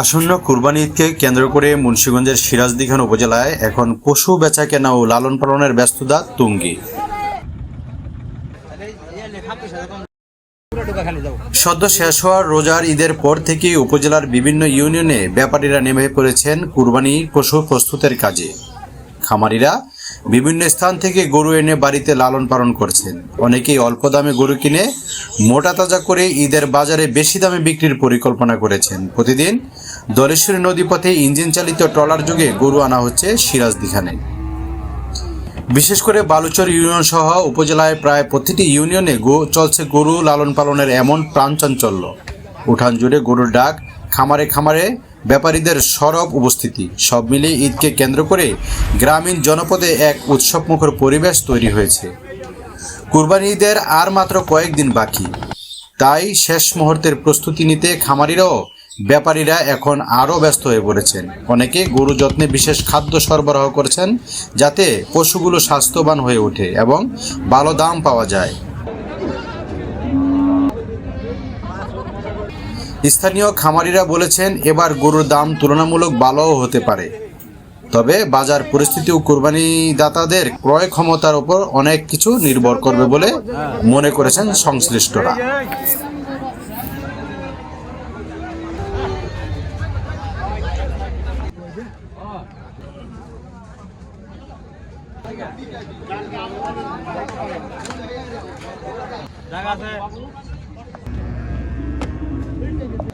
আসন্ন কুরবানি ঈদকে কেন্দ্র করে মুন্সীগঞ্জের সিরাজদিখান উপজেলায় এখন পশু বেচা কেনা ও লালন পালনের ব্যস্ততা তুঙ্গি। সদ্য শেষ হওয়ার রোজার ঈদের পর থেকে উপজেলার বিভিন্ন ইউনিয়নে ব্যাপারীরা নেমে পড়েছেন কুরবানি পশু প্রস্তুতের কাজে। খামারিরা বিভিন্ন স্থান থেকে গরু এনে বাড়িতে লালন পালন করছেন। অনেকেই অল্প দামে গরু কিনে, মোটা তাজা করে ঈদের বাজারে বেশি দামে বিক্রির পরিকল্পনা করেছেন। প্রতিদিন দলেশ্বরী নদীপথে ইঞ্জিন চালিত ট্রলার যুগে গরু আনা হচ্ছে সিরাজদিখানে বিশেষ করে বালুচর ইউনিয়ন সহ উপজেলায় প্রায় প্রতিটি ইউনিয়নে গো- চলছে গরু লালন পালনের এমন প্রাণ চাঞ্চল্য উঠান জুড়ে গরুর ডাক খামারে খামারে ব্যাপারীদের সরব উপস্থিতি। সব মিলিয়ে ঈদকে কেন্দ্র করে গ্রামীণ জনপদে এক উৎসবমুখর পরিবেশ তৈরি হয়েছে। কুরবানি ঈদের আর মাত্র কয়েকদিন বাকি। তাই শেষ মুহূর্তের প্রস্তুতি নিতে খামারিরাও, ব্যাপারীরা এখন আরও ব্যস্ত হয়ে পড়েছেন। অনেকে গরু যত্নে বিশেষ খাদ্য সরবরাহ করছেন যাতে পশুগুলো স্বাস্থ্যবান হয়ে ওঠে এবং ভালো দাম পাওয়া যায়। স্থানীয় খামারিরা বলেছেন, এবার গরুর দাম তুলনামূলক ভালোও হতে পারে। তবে বাজার পরিস্থিতি ও দাতাদের ক্রয় ক্ষমতার উপর অনেক কিছু নির্ভর করবে বলে মনে করেছেন সংশ্লিষ্টরা। জায়গা আছে Выглядит.